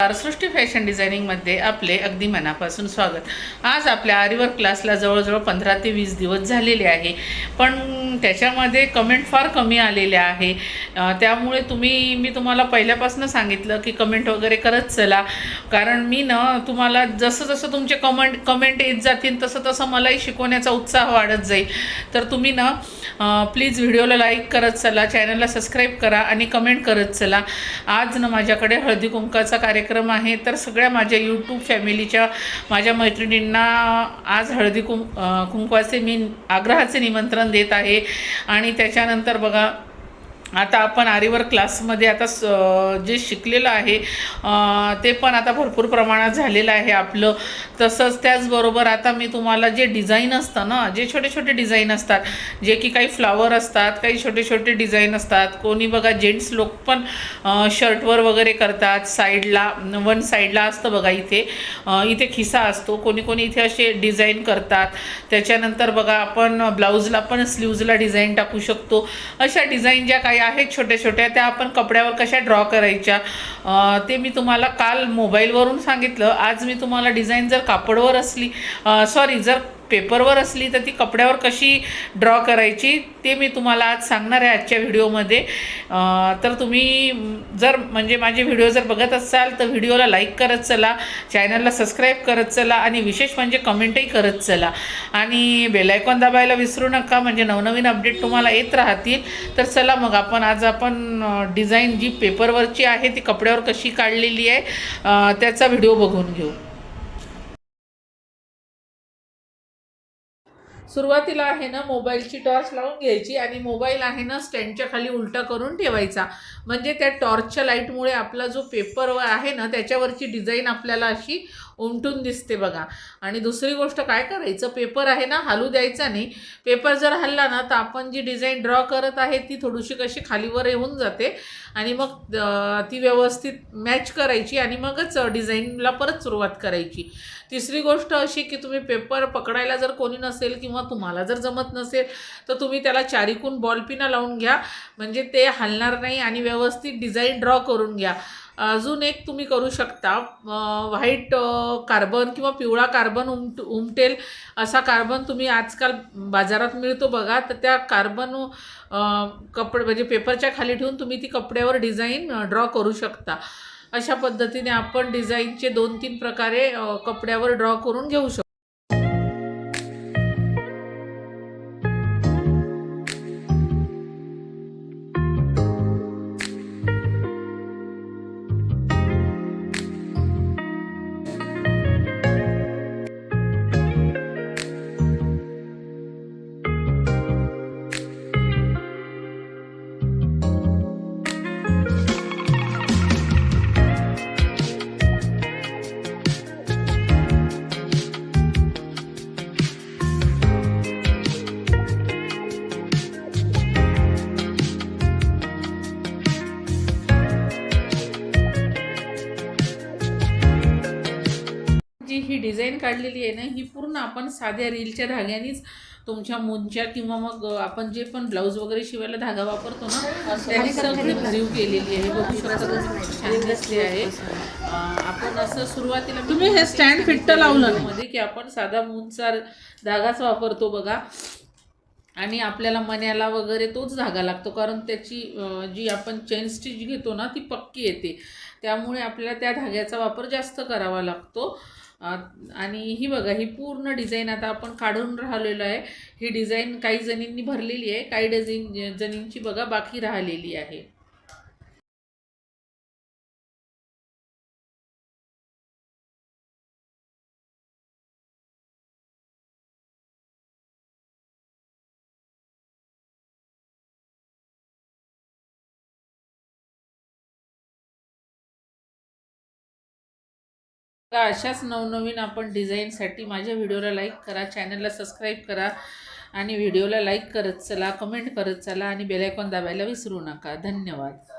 सृष्टी fashion डिझायनिंगमध्ये आपले अगदी मनापासून स्वागत. आज आपल्या आरीवर क्लासला जवळजवळ पंधरा ते वीस दिवस झालेले आहे. पण त्याच्यामध्ये कमेंट फार कमी आलेल्या आहे. त्यामुळे तुम्ही मी तुम्हाला पहिल्यापासून सांगितलं की कमेंट वगैरे करत चला. कारण मी ना तुम्हाला जसं जसं तुमचे कमेंट कमेंट येत जातील तसं तसं मलाही शिकवण्याचा उत्साह वाढत जाईल. तर तुम्ही ना प्लीज व्हिडिओला लाईक करत चला चॅनलला सबस्क्राईब करा आणि कमेंट करत चला. आज ना माझ्याकडे हळदी कुंकाचा कार्यक्रम कार्यक्रम आहे तर सगळ्या माझ्या यूट्यूब फॅमिलीच्या माझ्या मैत्रिणींना आज हळदी कुं कुंकवाचे मी आग्रहाचे निमंत्रण देत आहे. आणि त्याच्यानंतर बघा आता आपण आरीवर क्लासमध्ये आता स जे शिकलेलं आहे ते पण आता भरपूर प्रमाणात झालेलं आहे आपलं. तसंच त्याचबरोबर आता मी तुम्हाला जे डिझाईन असतं ना जे छोटे छोटे डिझाईन असतात जे की काही फ्लावर असतात काही छोटे छोटे डिझाईन असतात. कोणी बघा जेंट्स लोक पण शर्टवर वगैरे करतात साईडला वन साईडला असतं बघा इथे. इथे खिसा असतो. कोणी कोणी इथे असे डिझाईन करतात. त्याच्यानंतर बघा आपण ब्लाऊजला पण स्लीव्जला डिझाईन टाकू शकतो. अशा डिझाईन ज्या काही आहेत छोट्या छोट्या त्या आपण कपड्यावर कशा ड्रॉ करायच्या? ते मी तुम्हाला काल मोबाईलवरून सांगितलं. आज मी तुम्हाला डिझाईन जर कापडवर असली सॉरी जर पेपरवर असली तर ती कपड्यावर कशी ड्रॉ करायची ते मी तुम्हाला आज सांगणार आहे आजच्या व्हिडिओमध्ये. तर तुम्ही जर म्हणजे माझे व्हिडिओ जर बघत असाल तर व्हिडिओला लाईक करत चला चॅनलला सबस्क्राईब करत चला आणि विशेष म्हणजे कमेंटही करत चला. आणि बेलायकॉन दाबायला विसरू नका म्हणजे नवनवीन अपडेट तुम्हाला येत राहतील. तर चला मग आपण आज आपण डिझाईन जी पेपरवरची आहे ती कपड्यावर कशी काढलेली आहे त्याचा व्हिडिओ बघून घेऊ. सुरुवातीला आहे ना मोबाईलची टॉर्च लावून घ्यायची आणि मोबाईल आहे ना स्टँडच्या खाली उलटा करून ठेवायचा. म्हणजे त्या टॉर्चच्या लाईटमुळे आपला जो पेपर आहे ना त्याच्यावरची डिझाईन आपल्याला अशी उमटून दिसते बघा. आणि दुसरी गोष्ट काय करायचं? पेपर आहे ना हालू द्यायचा नाही. पेपर जर हल्ला ना तर आपण जी डिझाईन ड्रॉ करत आहे ती थोडीशी कशी खालीवर येऊन जाते. आणि मग ती व्यवस्थित मॅच करायची आणि मगच डिझाईनला परत सुरुवात करायची. तिसरी गोष्ट अशी की तुम्ही पेपर पकडायला जर कोणी नसेल किंवा तुम्हाला जर जमत नसेल तर तुम्ही त्याला चारिकून बॉलपिना लावून घ्या. म्हणजे ते हलणार नाही आणि व्यवस्थित डिझाईन ड्रॉ करून घ्या. अजून एक तुम्ही करू शकता व्हाईट कार्बन किंवा पिवळा कार्बन उमट उमटेल असा कार्बन तुम्ही आजकाल बाजारात मिळतो बघा तर त्या कार्बन कपडे म्हणजे पेपरच्या खाली ठेवून तुम्ही ती कपड्यावर डिझाईन ड्रॉ करू शकता. अशा पद्धतीने आपण डिझाईनचे दोन तीन प्रकारे कपड्यावर ड्रॉ करून घेऊ शकतो. ही डिझाईन काढलेली आहे ना ही पूर्ण आपण साध्या रीलच्या धाग्यानेच तुमच्या मुंच्या किंवा मग आपण जे पण ब्लाऊज वगैरे शिवायला धागा वापरतो ना त्याने सगळी भरीव केलेली आहे बघू शकता तुम्ही. छान दिसली आहे आपण असं सुरुवातीला तुम्ही हे fit तर लावलं नाही. मध्ये की आपण साधा मुंचा धागाच वापरतो बघा आणि आपल्याला मण्याला वगैरे तोच धागा लागतो कारण त्याची जी आपण चेन स्टिच घेतो ना ती पक्की येते त्यामुळे आपल्याला त्या धाग्याचा वापर जास्त करावा लागतो आणि ही बघा ही पूर्ण डिझाईन आता आपण काढून राहिलेलो आहे. ही डिझाईन काही जणींनी भरलेली आहे काही डझिन जणींची बघा बाकी राहिलेली आहे. का अशाच नवनवीन आपण डिझाईनसाठी माझ्या व्हिडिओला लाईक करा चॅनलला सबस्क्राईब करा आणि व्हिडिओला लाईक करत चला कमेंट करत चला आणि बेलायकॉन दाबायला विसरू नका. धन्यवाद.